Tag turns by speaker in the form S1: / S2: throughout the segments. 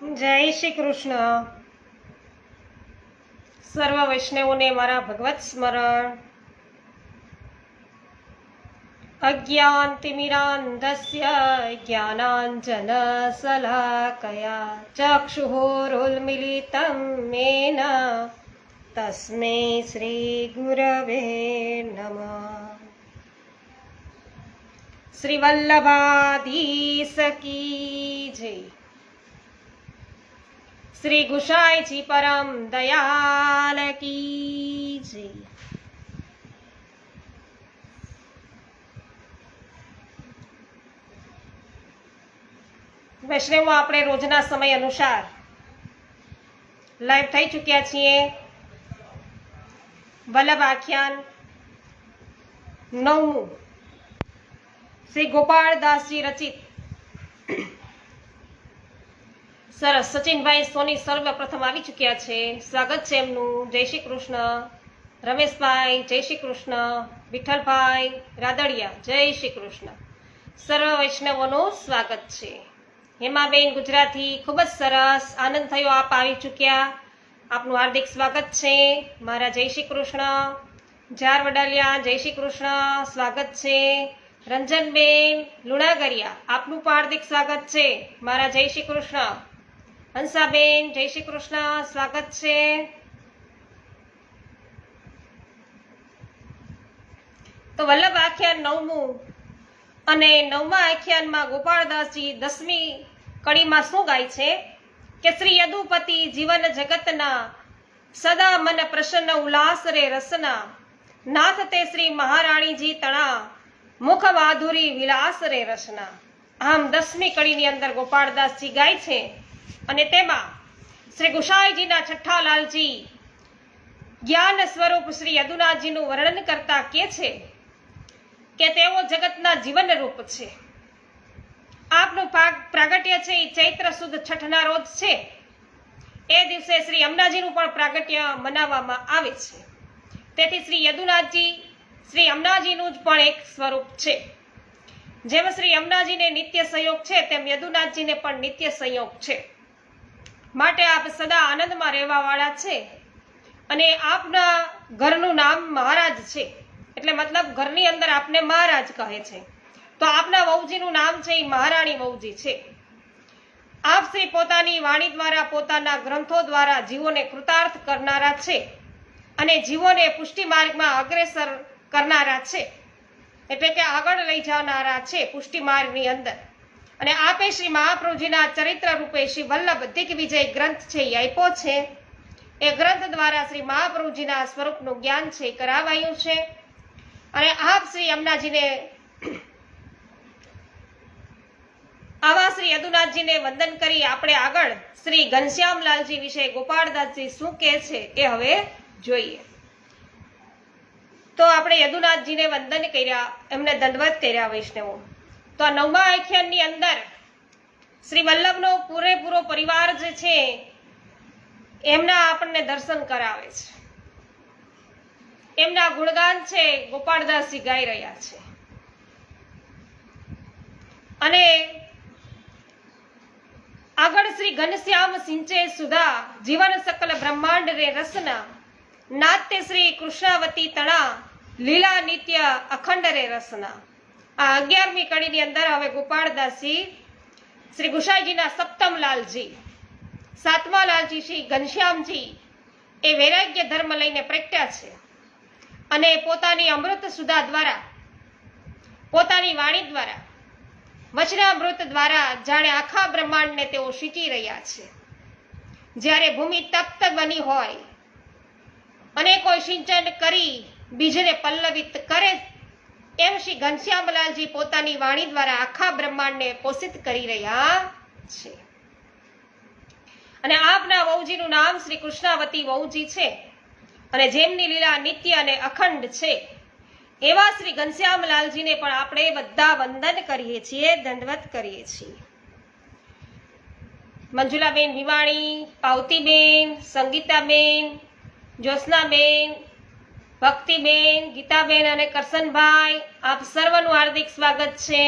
S1: જય શ્રી કૃષ્ણ. સર્વ વૈષ્ણવોને મારા ભગવત સ્મરણ. અજ્ઞાન તિમિરાંધસ્ય જ્ઞાનાંજન શલાકયા ચક્ષુરોન્મિલિतं મેન. તસ્મે શ્રી ગુરવે નમઃ. શ્રી વલ્લભાધીશ કી જય. શ્રી ગુસાઈજી પરમ દયાલ કી જય વૈષ્ણવો આપણે રોજના સમય અનુસાર લાઈવ થઈ ચૂક્યા છીએ. વલ્લભ આખ્યાન નવમું. શ્રી ગોપાળદાસજી રચિત સરસ. સચિનભાઈ સોની સર્વપ્રથમ આવી ચૂક્યા છે. સ્વાગત છે એમનું. જય શ્રી કૃષ્ણ. રમેશભાઈ, જય શ્રી કૃષ્ણ. વિઠ્ઠલભાઈ રાદડિયા, જય શ્રી કૃષ્ણ. સર્વ વૈષ્ણવોનું સ્વાગત છે. હેમાબેન ગુજરાતી, ખૂબ જ સરસ. આનંદ થયો આપ આવી ચૂક્યા. આપનું હાર્દિક સ્વાગત છે. મારા જય શ્રી કૃષ્ણ. જાર વડાલિયા, જય શ્રી કૃષ્ણ. સ્વાગત છે. રંજનબેન લુણાગરિયા, આપનું પણ હાર્દિક સ્વાગત છે. મારા જય શ્રી કૃષ્ણ. હંસાબેન, જય શ્રી કૃષ્ણ. સ્વાગત છે. તો વલ્લભ આખ્યાન નવમું અને નવમા આખ્યાનમાં ગોપાળદાસજી દસમી કડીમાં શું ગાય છે? કે શ્રી યદુપતિ જીવન જગતના સદા મન પ્રસન્ન ઉલ્લાસ રે રસના, નાથ તે શ્રી મહારાણીજી તણા, મુખ માધુરી વિલાસ રે રસના. આમ દસમી કડીની અંદર ગોપાળદાસજી ગાય છે. અને તેમાં શ્રી ગુસાઈજીના છઠ્ઠા લાલજી જ્ઞાન સ્વરૂપ શ્રી યદુનાથજીનું વર્ણન કરતા કે છે કે તેઓ જગતના જીવન રૂપ છે. આપનું પ્રા- પ્રાગટ્ય છે એ ચૈત્ર સુદ છઠના રોજ છે. એ દિવસે શ્રી અમનાજીનું પણ પ્રાગટ્ય મનાવવામાં આવે છે. તેથી શ્રી યદુનાથજી, શ્રી અમનાજીનું જ પણ એક સ્વરૂપ છે. જેમ શ્રી અમનાજીને નિત્ય સંયોગ છે, તેમ યદુનાથજીને પણ નિત્ય સંયોગ છે. માટે આપ સદા આનંદમાં રહેવા વાળા છે અને આપના ઘરનું નામ મહારાજ છે. એટલે મતલબ ઘરની અંદર આપને મહારાજ કહે છે. તો આપના વહુજીનું નામ છે એ મહારાણી વહુજી છે. આપ શ્રી પોતાની વાણી દ્વારા પોતાના ગ્રંથો દ્વારા જીવોને કૃતાર્થ કરનારા છે અને જીવોને પુષ્ટિ માર્ગમાં અગ્રેસર કરનારા છે. એટલે કે આગળ લઈ જનારા છે પુષ્ટિ માર્ગની અંદર. અને આપે શ્રી મહાપ્રભુજીના ચરિત્ર રૂપે શ્રી વલ્લભ દિગ્ વિજય ગ્રંથ છે એ આપ્યો છે. એ ગ્રંથ દ્વારા શ્રી મહાપ્રભુજીના સ્વરૂપનું જ્ઞાન છે કરાવાયું છે. અને આપ શ્રી અમનાજીને આવા શ્રી યદુનાથજીને વંદન કરી આપણે આગળ શ્રી ઘનશ્યામલાલજી વિશે ગોપાળદાસજી શું કહે છે એ હવે જોઈએ. તો આપણે યદુનાથજીને વંદન કર્યા, એમને દંડવત કર્યા વૈષ્ણવો. તો આ નવમા આખ્યાનની અંદર શ્રી વલ્લભનો પૂરેપૂરો પરિવાર જે છે, એમના આપણને દર્શન કરાવે છે. એમના ગુણગાન છે, ગોપાળદાસજી ગાઈ રહ્યા છે. અને આગળ શ્રી ઘનશ્યામ સિંચે સુધા, જીવન સકલ બ્રહ્માંડ રે રસના નાત્ય શ્રી કૃષ્ણાવતી તણા, લીલા નિત્ય અખંડ રે રસના. આ અગિયારમી કડીની અંદર હવે ગોપાળદાસજી શ્રી ગુસાઈજીના સપ્તમ લાલજી સાતમા લાલજી શ્રી ઘનશ્યામજી એ વૈરાગ્ય ધર્મ લઈને પ્રગટ્યા છે અને પોતાની અમૃત સુધા દ્વારા, પોતાની વાણી દ્વારા, વચનામૃત દ્વારા જાણે આખા બ્રહ્માંડને તેઓ શીખી રહ્યા છે. જ્યારે ભૂમિ તપ્ત બની હોય, અને કોઈ સિંચન કરી બીજને પલ્લવિત કરે એમ શ્રી ઘનશ્યામલાલજી પોતાની વાણી દ્વારા આખા બ્રહ્માંડને પોષિત કરી રહ્યા છે. અને આપના વહુજીનું નામ શ્રી કૃષ્ણાવતી વહુજી છે. અને જેમની લીલા નિત્ય અને અખંડ છે. એવા શ્રી ઘનશ્યામલાલજીને પણ આપણે બધા વંદન કરીએ છીએ, દંડવત કરીએ છીએ. મંજુલાબેન ભીવાણી પાવતીબેન, સંગીતાબેન, જ્યોત્સનાબેન ભક્તિબેન, ગીતાબેન અને કરશનભાઈ આપ સર્વનું હાર્દિક સ્વાગત છે.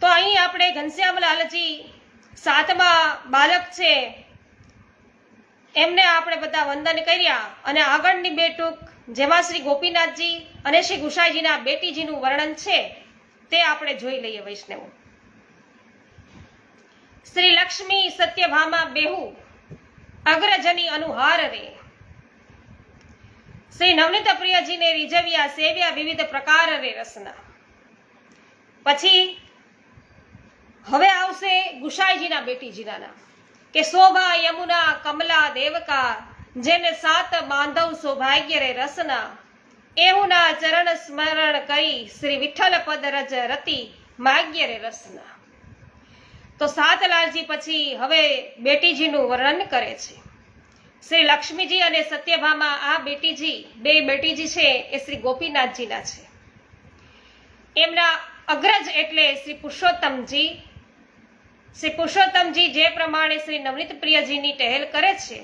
S1: તો અહીં આપણે ઘનશ્યામલાલજી સાતમા બાલક છે. એમને આપણે બધા વંદન કર્યા અને આગળની બે ટૂંક જેમાં શ્રી ગોપીનાથજી અને શ્રી ગુસાઈજીના બેટીજીનું વર્ણન છે તે આપણે જોઈ લઈએ વૈષ્ણવ. શ્રી લક્ષ્મી સત્યભામા બેહુ અગ્રજની અનુહાર શ્રી નવનીત પ્રિયજીને રીઝવ્યા સેવ્યા વિવિધ પ્રકાર રે રસના. પછી હવે આવશે ગુસાઈજીના બેટીજીના નામ કે શોભા, યમુના, કમલા, દેવકા, જેને સાત બાંધવ સૌભાગ્ય રે રસના એવુંના ચરણ સ્મરણ કરી શ્રી વિઠ્ઠલ પદ રજ રતિ માગ્ય રે રસના. તો સાતલાલજી પછી હવે બેટીજીનું વર્ણન કરે છે. શ્રી લક્ષ્મીજી અને સત્યભામા આ બેટીજી, બે બેટીજી છે એ શ્રી ગોપીનાથજીના છે. એમના અગ્રજ એટલે શ્રી પુરુષોત્તમજી. શ્રી પુરુષોત્તમજી જે પ્રમાણે શ્રી નવનીત પ્રિયજીની ટહેલ કરે છે,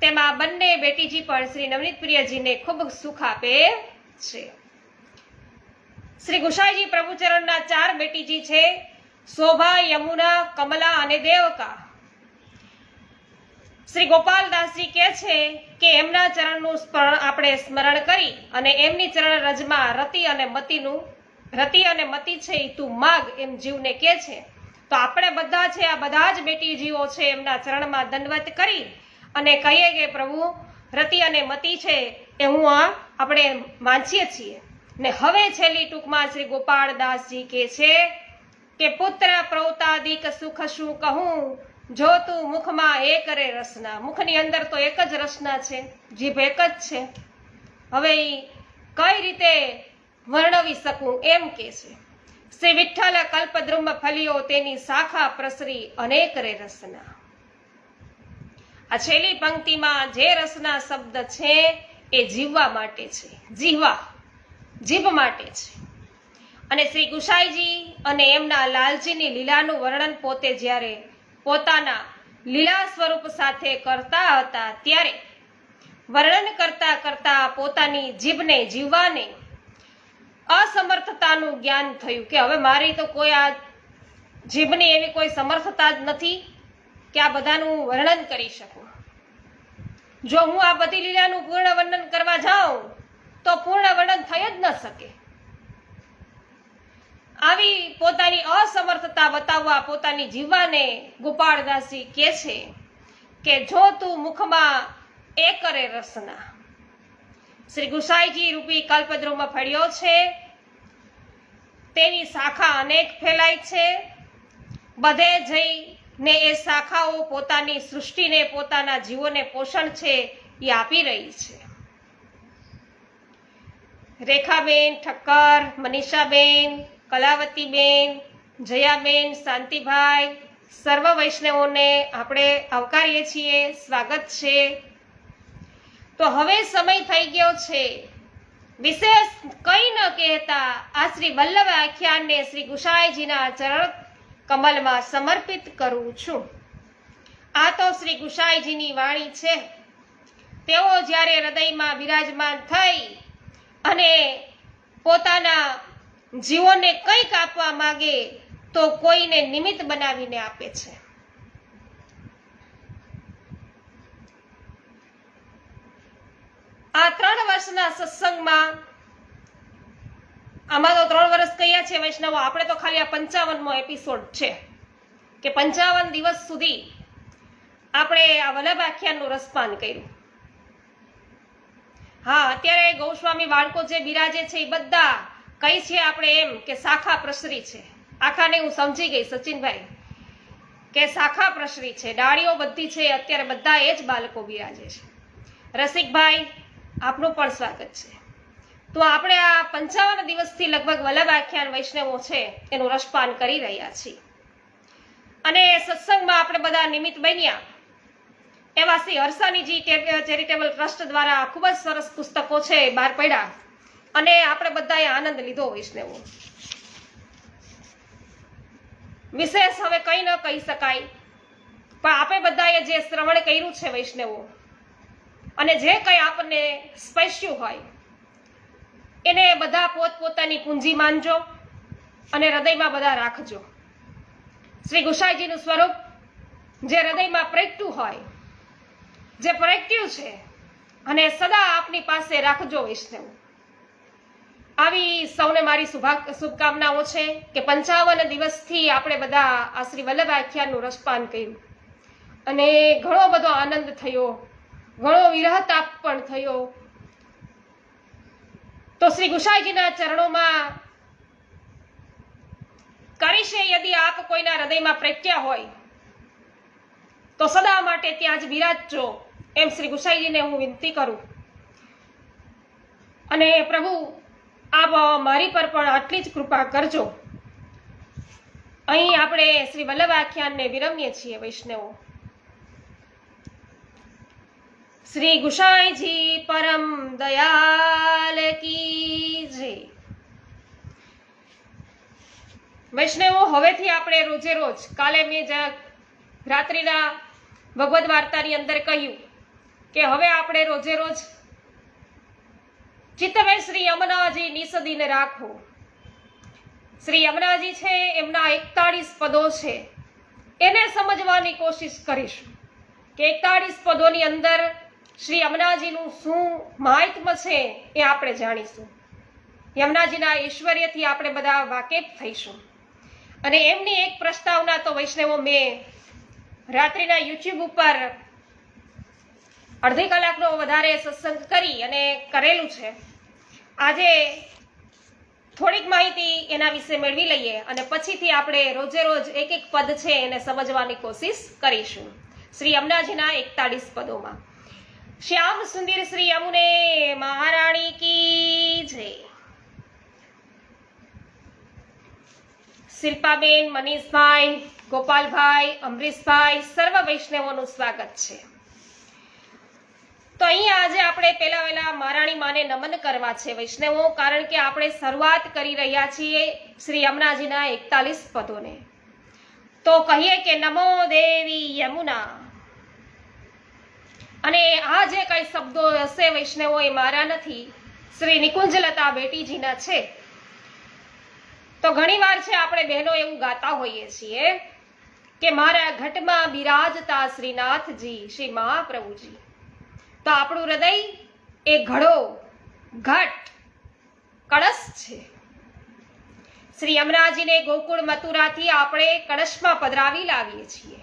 S1: તેમાં બંને બેટીજી પણ શ્રી નવનીત પ્રિયજીને ખૂબ સુખ આપે છે. શ્રી ગુસાઈજી પ્રભુચરણના ચાર બેટીજી છે શોભા, યમુના, કમલા અને દેવકા. શ્રી ગોપાલદાસજી કહે છે કે એમના ચરણનું સ્મરણ આપણે સ્મરણ કરી અને એમની ચરણ રજમાં રતિ અને મતિનું, રતિ અને મતિ છે એ તું માગ એમ જીવને કહે છે. તો આપણે બધા છે, આ બધા જ બેટી જીવો છે, એમના ચરણમાં દંડવત કરી અને કહીએ કે પ્રભુ, રતિ અને મતિ છે એ હું આ આપણે વાંચીએ છીએ. ને હવે છેલ્લી ટૂંકમાં શ્રી ગોપાળદાસજી કહે છે કે પુત્ર પ્રૌતાદિક સુખ શું કહું? જો તું મુખમાં એ કરે રસના, મુખની અંદર તો એક જ રસના છે, જીભ એક જ છે. હવે કઈ રીતે વર્ણવી શકું? એમ કે છે. શ્રી વિઠ્ઠલ કલ્પદ્રુમ ફલિયો તેની શાખા પ્રસરી અનેક રે રસના. આ છેલ્લી પંક્તિમાં જે રસના શબ્દ છે એ જીવવા માટે છે. જીવવા, જીભ માટે છે. અને શ્રી ગુસાઈજી અને એમના લાલજીની લીલાનું વર્ણન પોતે જ્યારે પોતાના લીલા સ્વરૂપ સાથે કરતા હતા ત્યારે વર્ણન કરતા કરતા પોતાની જીભને જીવવાને અસમર્થતાનું જ્ઞાન થયું કે હવે મારી તો કોઈ આ જીભની એવી કોઈ સમર્થતા જ નથી કે આ બધાનું વર્ણન કરી શકું. જો હું આ બધી લીલાનું પૂર્ણ વર્ણન કરવા જાઉં, તો પૂર્ણ વર્ણન થઈ જ ન શકે. આવી પોતાની અસમર્થતા બતાવવા પોતાની જીવાને ગોપાળદાસજી કહે છે કે જો તું મુખમાં એ કરે રસના. શ્રી ગુસાઈજી રૂપી કલ્પદ્રુમાં ફળ્યો છે. તેની શાખા અનેક ફેલાય છે. બધે જઈને એ શાખાઓ પોતાની સૃષ્ટિને પોતાના જીવોને પોષણ છે એ આપી રહી છે. રેખાબેન ઠક્કર, મનીષાબેન કલાવતીબેન, જયાબેન, શાંતિભાઈ, સર્વ વૈષ્ણવોને આપણે આવકારીએ છીએ. સ્વાગત છે. તો હવે સમય થઈ ગયો છે. વિશેષ કંઈ ન કહેતા આ શ્રી વલ્લભ આખ્યાનને શ્રી ગુસાઈજીના ચરણ કમલમાં સમર્પિત કરું છું. આ તો શ્રી ગુસાઈજીની વાણી છે. તેઓ જ્યારે હૃદયમાં બિરાજમાન થઈ અને પોતાના જીવોને કંઈક આપવા માંગે તો કોઈને નિમિત્ત બનાવીને આપે છે. આ ત્રણ વર્ષના સત્સંગમાં આમાં તો ત્રણ વર્ષ કયા છે વૈષ્ણવો? આપણે તો ખાલી આ પંચાવનમો એપિસોડ છે કે પંચાવન દિવસ સુધી આપણે આ વલ્લભ આખ્યાનનું રસપાન કર્યું. હા, અત્યારે ગૌસ્વામી બાળકો જે બિરાજે છે એ બધા કઈ છે આપણે એમ કે શાખા પ્રસરી છે. આખાને હું સમજી ગઈ સચિનભાઈ, કે શાખા પ્રસરી છે. ડાળીઓ બધી છે, અત્યારે બધા એ જ બાળકો બિરાજે છે. રસિકભાઈ, આપનું પણ સ્વાગત છે. તો આપણે આ પંચાવન દિવસથી લગભગ વલ્લભ આખ્યાન વૈષ્ણવો છે, એનું રસપાન કરી રહ્યા છીએ. અને સત્સંગમાં આપણે બધા નિમિત્ત બન્યા. એવા શ્રી હર્ષાનીજી ચેરિટેબલ ટ્રસ્ટ દ્વારા ખૂબ જ સરસ પુસ્તકો છે બહાર પડ્યા. અને આપણે બધાએ આનંદ લીધો વૈષ્ણવો વિશેષ હવે કંઈ ન કહી શકાય. પણ આપણે બધાએ જે શ્રવણ કર્યું છે વૈષ્ણવો, અને જે કંઈ આપણને સ્પર્શ્યું હોય, એને બધા પોતપોતાની પૂંજી માનજો અને હૃદયમાં બધા રાખજો. શ્રી ગુસાઈજીનું સ્વરૂપ જે હૃદયમાં પ્રગટ્યું હોય, જે પ્રગટ્યું છે, અને સદા આપની પાસે રાખજો વૈષ્ણવ. આવી સૌને મારી શુભા શુભકામનાઓ છે કે પંચાવન દિવસથી આપણે બધા આ શ્રી વલ્લભ આખ્યાનનું રસપાન કર્યું. અને ઘણો બધો આનંદ થયો. ઘણો વિરહતાપ પણ થયો. તો શ્રી ગુસાઈજીના ચરણોમાં કરીશે યદી આપ કોઈના હૃદયમાં પ્રત્યા હોય, તો સદા માટે ત્યાં જ બિરાજજો એમ શ્રી ગુસાઈજીને હું વિનંતી કરું. અને પ્રભુ આપ મારી પર પણ આટલી જ કૃપા કરજો. અહીં આપણે શ્રી વલ્લભ આખ્યાનને વિરમીએ છીએ, વૈષ્ણવો. શ્રી ગુસાઈજી પરમ દયાલ કી વૈષ્ણવો, હવેથી આપણે રોજે રોજ કાલે મેં જ રાત્રિના ભગવદ વાર્તાની અંદર કહ્યું કે હવે આપણે રોજે રોજ ચિત્તવે શ્રી યમુનાજી નિસદીને રાખો. શ્રી યમુનાજી છે, એમના એકતાળીસ પદો છે. એને સમજવાની કોશિશ કરીશું કે એકતાળીસ પદોની અંદર શ્રી યમુનાજીનું શું મહાત્મ છે એ આપણે જાણીશું. યમુનાજીના ઐશ્વર્યથી આપણે બધા વાકેફ થઈશું. અને એમની એક પ્રસ્તાવના તો વૈષ્ણવો મેં રાત્રિના યુટ્યુબ ઉપર અડધી કલાકનો વધારે સત્સંગ કરી અને કરેલું છે. આજે થોડીક માહિતી એના વિશે મેળવી લઈએ અને પછીથી આપણે રોજે રોજ એક એક પદ છે એને સમજવાની કોશિશ કરીશું. શ્રી અમનાજીના એકતાળીસ પદોમાં. શ્યામ સુંદર શ્રી અમુને મહારાણી કી જય. શિલ્પાબેન મનીષભાઈ, ગોપાલભાઈ, અમરીશભાઈ, સર્વ વૈષ્ણવોનું સ્વાગત છે. તો અહીં આજે આપણે પહેલા વહેલા મહારાણી માને નમન કરવા છે વૈષ્ણવો, કારણ કે આપણે શરૂઆત કરી રહ્યા છીએ શ્રી યમુનાજીના એકતાલીસ પદોને. તો કહીએ કે નમો દેવી યમુના. અને આ જે કઈ શબ્દો હશે વૈષ્ણવો, એ મારા નથી. શ્રી નિકુંજલતા બેટીજીના છે. તો ઘણીવાર છે આપણે બહેનો એવું ગાતા હોઈએ છીએ કે, મારા ઘટમાં બિરાજતા શ્રીનાથજી, શ્રી મહાપ્રભુજી. તો આપણું હૃદય એ ઘડો, ઘટ, કળશ છે. શ્રી યમરાજીને ગોકુળ મથુરાથી આપણે કળશમાં પધરાવી લાવીએ છીએ.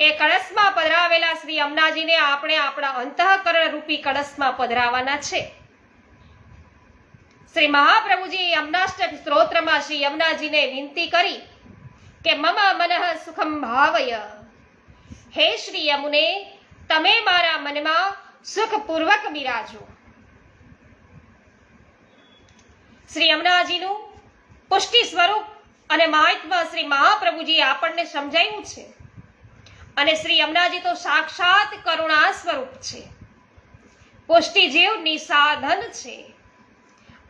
S1: એ કળશમાં પધરાવેલા શ્રી યમુનાજીને આપણે આપણા અંતઃકરણ રૂપી કળશમાં પધરાવાના છે. શ્રી મહાપ્રભુજી યમનાષ્ટક સ્ત્રોત્રમાં શ્રી યમનાજીને વિનંતી કરી કે મમ મનઃ સુખમ ભાવય. હે શ્રી યમુને તમે મારા મનમાં સુખપૂર્વક બિરાજો. શ્રી અમનાજીનું પુષ્ટિ સ્વરૂપ અને મહાત્મા શ્રી મહાપ્રભુજી આપણને સમજાયું છે. અને શ્રી અમનાજી તો સાક્ષાત કરુણા સ્વરૂપ છે. પુષ્ટિ જીવની સાધન છે.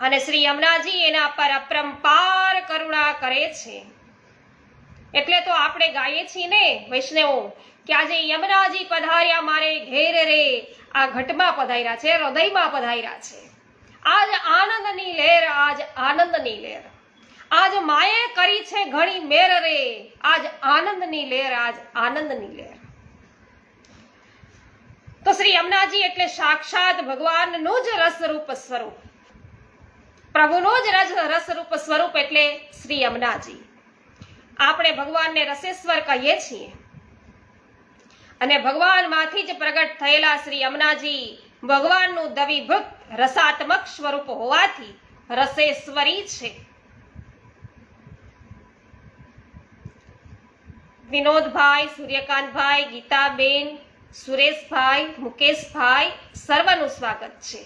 S1: અને શ્રી અમનાજી એના પર અપરંપાર કરુણા કરે છે. એટલે તો આપણે ગાઈએ છીએ ને વૈષ્ણવો કે આજે યમનાજી પધાર્યા મારે ઘેર રે. આ ઘટમાં પધાર્યા છે, હૃદયમાં પધાર્યા છે. આજ આનંદની લહેર, આજ આનંદની લહેર. આજ માએ કરી છે ઘણી મેર રે. આજ આનંદની લહેર, આજ આનંદની લહેર. તો શ્રી યમુનાજી એટલે સાક્ષાત ભગવાનનું જ રસરૂપ સ્વરૂપ. પ્રભુનો જ રસ રસરૂપ સ્વરૂપ એટલે શ્રી યમુનાજી આપણે ભગવાનને રસેશ્વર કહીએ છીએ. અને ભગવાનમાંથી જ પ્રગટ થયેલા શ્રી અમનાજી ભગવાનનું દવીભૂત રસાત્મક સ્વરૂપ હોવાથી રસેશ્વરી છે. વિનોદભાઈ, સૂર્યકાંતભાઈ, ગીતાબેન, સુરેશભાઈ, મુકેશભાઈ, સર્વનું સ્વાગત છે.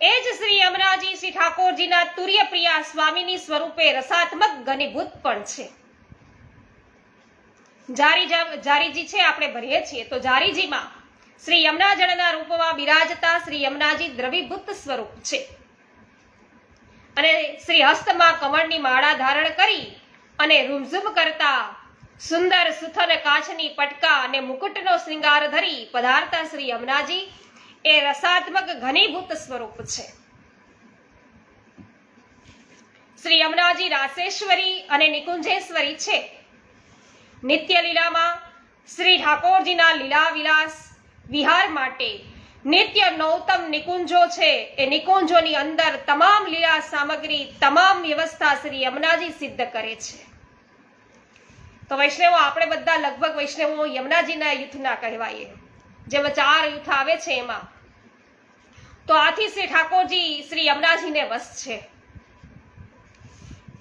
S1: એ જ શ્રી અમરાજી શ્રી ઠાકોરજીના તુર્યપ્રિયા સ્વામીની સ્વરૂપે રસાત્મક ઘનીભૂત પણ છે. જારી જારીજી છે, આપણે ભરીએ છીએ. તો જારીજીમાં શ્રી યમુનાજળના રૂપમાં બિરાજતા શ્રી યમુનાજી દ્રવીભૂત સ્વરૂપ છે. અને શ્રી હસ્તમાં કમળની માળા ધારણ કરી અને રૂમઝુમ કરતા સુંદર સુથન કાચની પટકા અને મુકુટનો શ્રીંગાર ધરી પધારતા શ્રી યમુનાજી એ રસાત્મક ઘનીભૂત સ્વરૂપ છે. શ્રી યમુનાજી રાસેશ્વરી અને નિકુંજેશ્વરી છે. નિત્ય લીલામાં શ્રી ઠાકોરજીના લીલા વિલાસ વિહાર માટે નિત્ય નૌતમ નિકુંજો છે. એ નિકુંજોની અંદર તમામ લીલા સામગ્રી, તમામ વ્યવસ્થા શ્રી યમુનાજી સિદ્ધ કરે છે. તો વૈષ્ણવો, આપણે બધા લગભગ વૈષ્ણવો યમુનાજીના યુથના કહેવાય જેમાં ચાર યુથ આવે છે એમાં. તો આથી શ્રી ઠાકોરજી શ્રી યમુનાજીને વશ છે.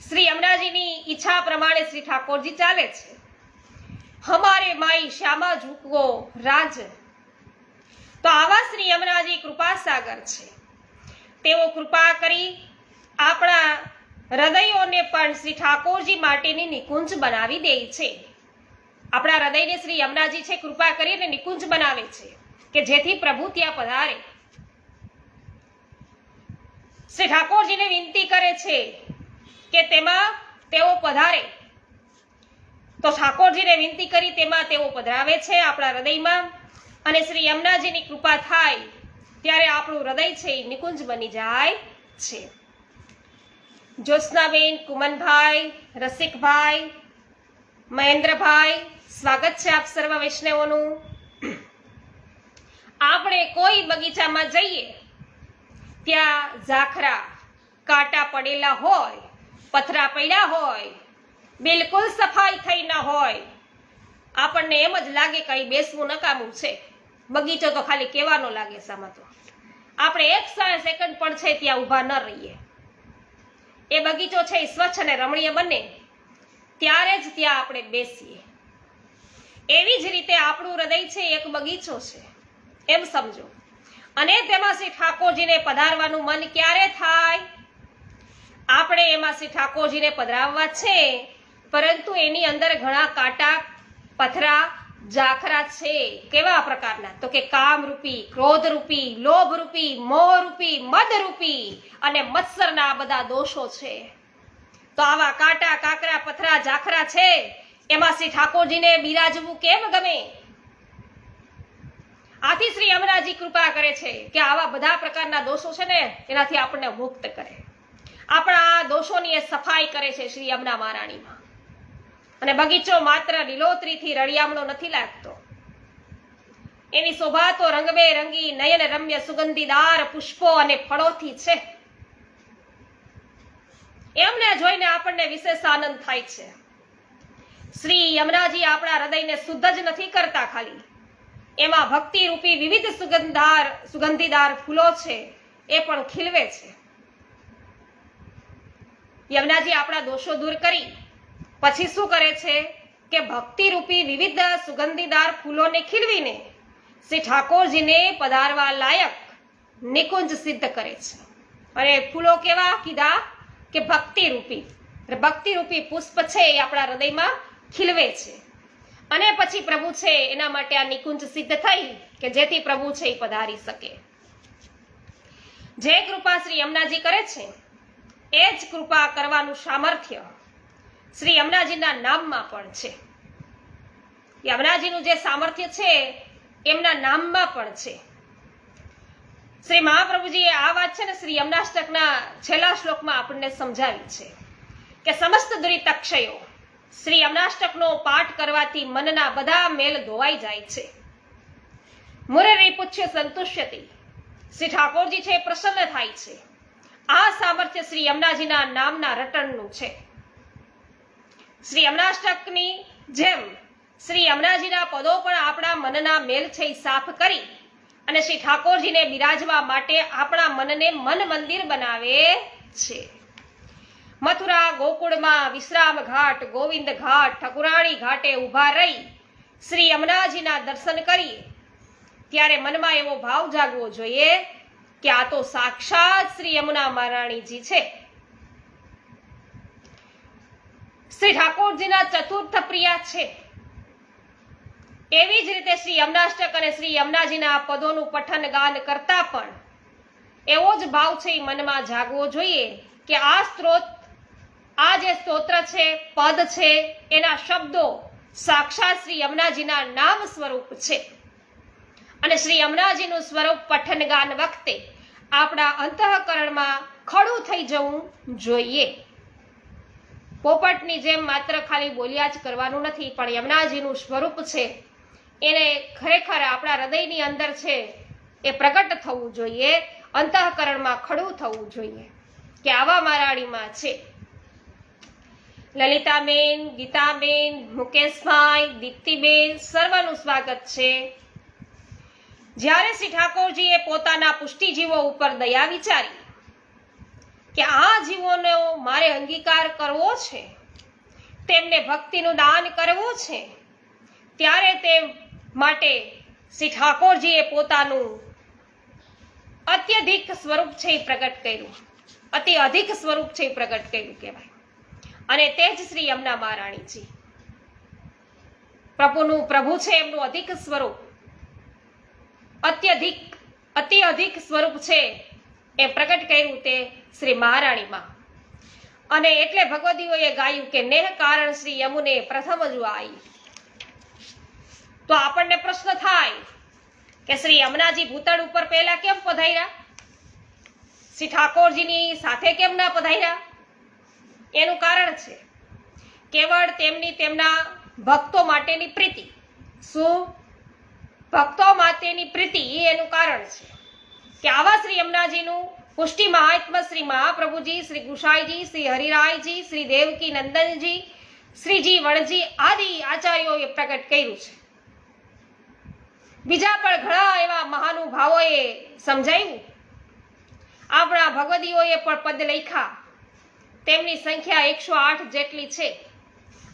S1: શ્રી યમુનાજીની ઈચ્છા પ્રમાણે શ્રી ઠાકોરજી ચાલે છે. હમારે માઈ શ્યામા ઝૂકવો રાજ તો આવા શ્રી યમુનાજી કૃપા સાગર છે તેઓ કૃપા કરી આપણા હૃદયોને પણ શ્રી ઠાકોરજી માટેની નિકુંજ બનાવી દે છે. આપણા હૃદયને શ્રી યમુનાજી છે કૃપા કરીને નિકુંજ બનાવે છે કે જેથી પ્રભુ ત્યાં પધારે. શ્રી ઠાકોરજીને વિનંતી કરે છે કે તેમાં તેઓ પધારે. તો ઠાકોરજીને વિનંતી કરી તેમાં તેઓ પધરાવે છે આપણા હૃદયમાં અને શ્રી યમુનાજીની કૃપા થાય ત્યારે આપણું હૃદય છે એ નિકુંજ બની જાય છે. જ્યોત્સનાબેન, કુમનભાઈ, રસિકભાઈ, મહેન્દ્રભાઈ, સ્વાગત છે આપ સર્વ વૈષ્ણવોનું. આપણે કોઈ બગીચામાં જઈએ, ત્યાં ઝાખરા, કાંટા પડેલા હોય, પથરા પડ્યા હોય બિલકુલ સફાઈ થઈ ન હોય. આપણને એમ જ લાગે કે અહીં બેસવું નકામું છે. બગીચો તો ખાલી કહેવાનો લાગે સામાં આપણે એક સેકન્ડ પણ છે ત્યાં ઊભા ન રહીએ. એ બગીચો છે એ સ્વચ્છ અને રમણીય બને. ત્યારે જ ત્યાં આપણે બેસીએ. એવી જ રીતે આપણું હૃદય છે એક બગીચો છે. એમ સમજો. અને તેમાં શ્રી ઠાકોરજીને પધારવાનું મન ક્યારે થાય? આપણે એમાં શ્રી ઠાકોરજીને પધરાવવા છે. પરંતુ એની અંદર ઘણા કાંટા, પથરા જાખરા છે, કેવા પ્રકારના? તો કે કામરૂપી, ક્રોધરૂપી, લોભરૂપી, મોહરૂપી, મદરૂપી અને મત્સરના બધા દોષો છે. તો આવા કાંટા, કાકરા, પથરા જાખરા છે? એમાં શ્રી ઠાકોરજીને બિરાજવું કેમ ગમે? આથી શ્રી અમરાજી કૃપા કરે છે કે આવા બધા પ્રકારના દોષો છે ને, એનાથી આપણને મુક્ત કરે. આપણા દોષોની એ સફાઈ કરે છે શ્રી અમના મહારાણીમાં. અને બગીચો માત્ર લીલોતરીથી રળિયામણો નથી લાગતો. એની શોભા તો રંગબેરંગી નયન રમ્ય સુગંધીદાર પુષ્પો અને ફળોથી છે. એમને જોઈને આપણને વિશેષ આનંદ થાય છે. શ્રી યમરાજી આપણા હૃદયને શુદ્ધ જ નથી કરતા ખાલી. એમાં ભક્તિ રૂપી વિવિધ સુગંધાર, સુગંધીદાર ફૂલો છે, એ પણ ખીલવે છે. યમનાજી આપણા દોષો દૂર કરી પછી શું કરે છે કે ભક્તિ રૂપી વિવિધ સુગંધીદાર ફૂલોને ખીલવીને શ્રી ઠાકોરજીને પધારવા લાયક નિકુંજ સિદ્ધ કરે છે. અને ફૂલો કેવા કીધા કે ભક્તિ રૂપી ભક્તિ રૂપી પુષ્પ છે એ આપણા હૃદયમાં ખીલવે છે. અને પછી પ્રભુ છે એના માટે આ નિકુંજ સિદ્ધ થઈ કે જેથી પ્રભુ છે એ પધારી શકે. જે કૃપા શ્રી યમુનાજી કરે છે, એ જ કૃપા કરવાનું સામર્થ્ય શ્રી યમુનાજીના નામમાં પણ છે. યમુનાજીનું જે સામર્થ્ય છે, એમના નામમાં પણ છે. શ્રી મહાપ્રભુજીએ આ વાત છે ને શ્રી યમનાષ્ટકના છેલ્લા શ્લોકમાં આપણને સમજાવી છે કે સમસ્ત દુરિતક્ષયો શ્રી યમનાષ્ટકનો પાઠ કરવાથી મનના બધા મેલ ધોવાઈ જાય છે. મુરરી પુચ્છ્ય સંતુષ્યતી. શ્રી ઠાકોરજી છે પ્રસન્ન થાય છે. આ સામર્થ્ય શ્રી યમુનાજીના નામના રટણનું છે. શ્રી યમનાષ્ટકની જેમ શ્રી યમુનાજીના પદો પણ આપણા મનના મેલ છે સાફ કરી અને શ્રી ઠાકોરજીને બિરાજવા માટે આપણા મનને મન મંદિર બનાવે છે. મથુરા, ગોકુળમાં વિશ્રામ ઘાટ, ગોવિંદ ઘાટ, ઠકુરાણી ઘાટે ઊભા રહી શ્રી યમુનાજીના દર્શન કરીએ. ત્યારે મનમાં એવો ભાવ જાગવો જોઈએ કે આ તો સાક્ષાત શ્રી યમુના મહારાણીજી છે. શ્રી ઠાકોરજીના ચતુર્થ પ્રિયા છે. એવી જ રીતે શ્રી યમનાષ્ટક અને શ્રી યમનાજીના પદોનું પઠન ગાન કરતા પણ એવો જ ભાવ છે એ મનમાં જાગવો જોઈએ કે આ સ્ત્રોત, આ જે સ્તોત્ર છે, પદ છે, એના શબ્દો સાક્ષાત શ્રી યમુનાજીના નામ સ્વરૂપ છે. અને શ્રી યમુનાજીનું સ્વરૂપ પઠન ગાન વખતે આપણા અંતઃકરણમાં ખડું થઈ જવું જોઈએ. પોપટની જેમ માત્ર ખાલી બોલ્યા જ કરવાનું નથી, પણ યમુનાજીનું સ્વરૂપ છે. એને ખરેખર આપણા હૃદયની અંદર છે એ પ્રગટ થવું જોઈએ, અંતઃકરણમાં ખડું થવું જોઈએ, કે આવા મારાડીમાં છે. લલિતાબેન, ગીતાબેન, મુકેશભાઈ, દીપ્તિબેન, સર્વનું સ્વાગત છે. જ્યારે શ્રી ઠાકોરજીએ પોતાના પુષ્ટિજીવો ઉપર દયા વિચારી કે આ જીવોનો મારે અંગીકાર કરવો છે? તેમને ભક્તિનું દાન કરવું છે? ત્યારે તે માટે શ્રી ઠાકોરજીએ પોતાનું અત્યધિક સ્વરૂપ છે એ પ્રગટ કર્યું. અતિ અધિક સ્વરૂપ છે એ પ્રગટ કર્યું કહેવાય. અને તે જ શ્રી યમુના મહારાણીજી. પ્રભુનું પ્રભુ છે એમનું અધિક સ્વરૂપ. અત્યધિક, અતિ અધિક સ્વરૂપ છે એ પ્રગટ કર્યું તે શ્રી મહારાણીમાં. અને એટલે ભગવદીઓએ ગાયું કે નેહ કારણ શ્રી યમુને પ્રથમ જ આવી તો આપણને પ્રશ્ન થાય કે શ્રી યમુનાજી ભૂતળ ઉપર પહેલા કેમ પધાર્યા? શ્રી ઠાકોરજીની સાથે કેમ ના પધાર્યા? એનું કારણ છે. કેવળ તેમની તેમના ભક્તો માટેની પ્રીતિ. શું? ભક્તો માટેની પ્રીતિ એનું કારણ છે. કે આવા શ્રી યમુનાજીનું પુષ્ટિ મહાત્મ શ્રી મહાપ્રભુજી, શ્રી ગુસાઈજી, શ્રી હરિરાયજી, શ્રી દેવકી નંદનજી, શ્રીજી વણજી આદિ આચાર્યોએ પ્રગટ કર્યું છે. બીજા પણ ઘણા એવા મહાનુભાવોએ સમજાવ્યું આપણા ભગવદીઓએ પણ પદ લખ્યા. તેમની સંખ્યા એકસો આઠ જેટલી છે.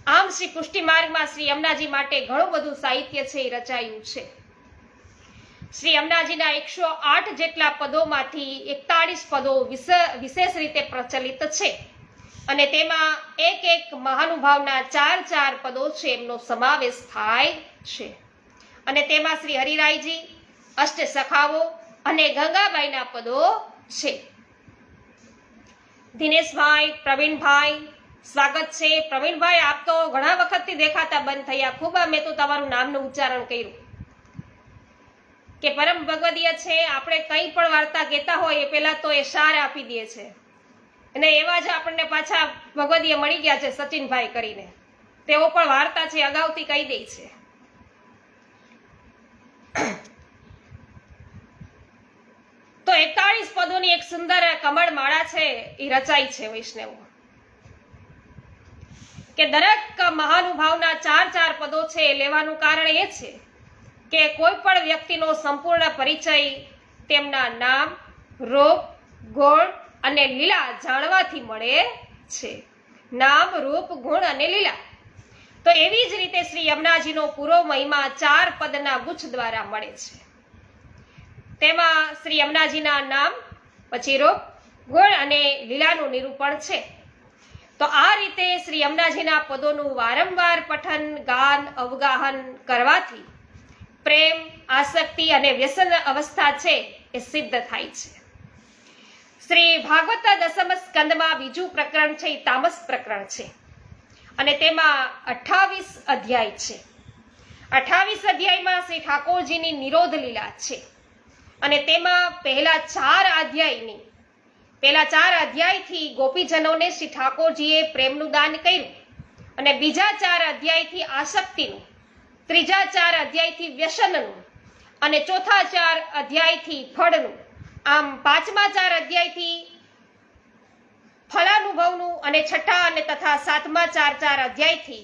S1: આમ શ્રી પુષ્ટિ માર્ગમાં શ્રી યમુનાજી માટે ઘણું બધું સાહિત્ય છે એ રચાયું છે. શ્રી અમનાજીના એકસો આઠ જેટલા પદોમાંથી એકતાળીસ પદો વિશે- વિશેષ રીતે પ્રચલિત છે. અને તેમાં એક એક મહાનુભાવના ચાર ચાર પદો છે એમનો સમાવેશ થાય છે. અને તેમાં શ્રી હરિરાયજી અષ્ટ સખાઓ અને ગંગાબાઈના પદો છે. દિનેશભાઈ, પ્રવીણભાઈ, સ્વાગત છે. પ્રવીણભાઈ, આપ તો ઘણા વખતથી દેખાતા બંધ થયા. ખૂબ મેં તો તમારું નામનું ઉચ્ચારણ કર્યું. કે પરમ ભગવદીય છે, આપણે કંઈ પણ વાર્તા કહેતા હોય એ પહેલાં તો એ સાર આપી દે છે. અને એવા જ આપણને પાછા ભગવદીય મળી ગયા છે સચિનભાઈ કરીને. તેઓ પણ વાર્તા છે, અગાઉથી કહી દે છે. તો એકતાળીસ પદોની એક સુંદર કમળ માળા છે એ રચાઈ છે વૈષ્ણવો. કે દરેક મહાનુભાવના ચાર ચાર પદો છે લેવાનું કારણ એ છે કે કોઈ પણ વ્યક્તિનો સંપૂર્ણ પરિચય, તેમના નામ, રૂપ, ગુણ અને લીલા જાણવાથી મળે છે. નામ, રૂપ, ગુણ અને લીલા. તો એવી જ રીતે શ્રી યમુનાજીનો પૂરો મહિમા ચાર પદના ગુચ્છ દ્વારા મળે છે. તેમાં શ્રી યમુનાજીના નામ, પછી રૂપ, ગુણ અને લીલાનું નિરૂપણ છે. તો આ રીતે શ્રી યમુનાજીના પદોનું વારંવાર પઠન, ગાન, અવગાહન કરવાથી પ્રેમ, આસક્તિ અને વ્યસન અવસ્થા છે એ સિદ્ધ થાય છે. શ્રી ભાગવત દસમ સ્કંદમાં બીજું પ્રકરણ છે, એ તામસ પ્રકરણ છે. અને તેમાં અઠ્ઠાવીસ અધ્યાય છે. અઠ્ઠાવીસ અધ્યાયમાં શ્રી ઠાકોરજીની નિરોધ લીલા છે. અને તેમાં પહેલા ચાર અધ્યાયની, પહેલા ચાર અધ્યાયથી ગોપીજનોને શ્રી ઠાકોરજીએ પ્રેમનું દાન કર્યું અને બીજા ચાર અધ્યાયથી આસક્તિનું ત્રીજા ચાર અધ્યાયથી વ્યસનનું અને ચોથા ચાર અધ્યાયથી ફળનું. આમ પાંચમા ચાર અધ્યાયથી ફલાનુભવનું અને છઠ્ઠા અને તથા સાતમા ચાર ચાર અધ્યાયથી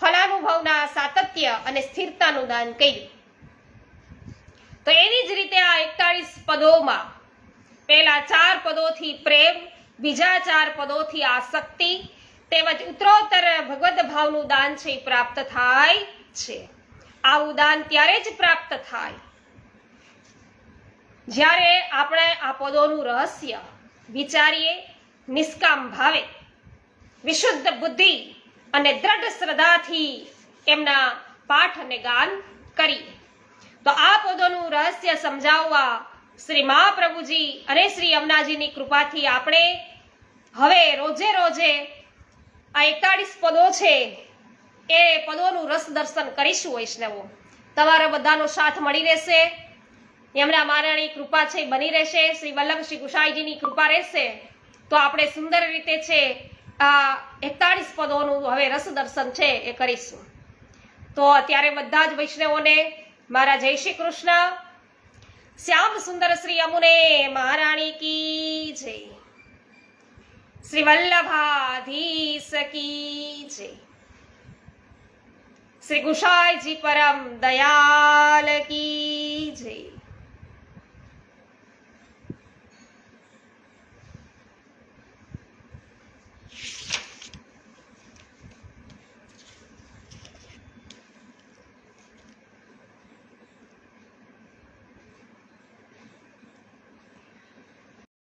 S1: ફલાનુભવના સાતત્ય અને સ્થિરતાનું દાન કર્યું. તો એવી જ રીતે આ એકતાળીસ પદોમાં પહેલા ચાર પદોથી પ્રેમ, બીજા ચાર પદોથી આસક્તિ, તેમજ ઉત્તરોત્તર ભગવદ ભાવનું દાન છે પ્રાપ્ત થાય છે. આવું દાન ત્યારે જ પ્રાપ્ત થાય. જ્યારે આપણે આ પદોનું રહસ્ય વિચારીએ, નિષ્કામ ભાવે, વિશુદ્ધ બુદ્ધિ અને દ્રઢ શ્રદ્ધાથી એમના પાઠ અને ગાન કરીએ. તો આ પદોનું રહસ્ય સમજાવવા શ્રી મહાપ્રભુજી અને શ્રી અમનાજીની કૃપાથી આપણે હવે રોજે રોજે આ એકતાળીસ પદો છે એ પદોનું રસ દર્શન કરીશું વૈષ્ણવો. તમારા બધાનો સાથ મળી રહેશે. એમના મહારાણી કૃપા છે બની રહેશે. શ્રી વલ્લભ શ્રી ગુસાઈજીની કૃપા રહેશે. તો આપણે સુંદર રીતે છે આ એકતાળીસ પદોનું હવે રસ દર્શન છે એ કરીશું. તો અત્યારે બધા જ વૈષ્ણવોને મારા જય શ્રી કૃષ્ણ. શ્યામ સુંદર શ્રી અમુને મહારાણી કી જય. શ્રી વલ્લભાધીશ કી જય. શ્રી ગુસાઈજી પરમ દયાલ કી જય.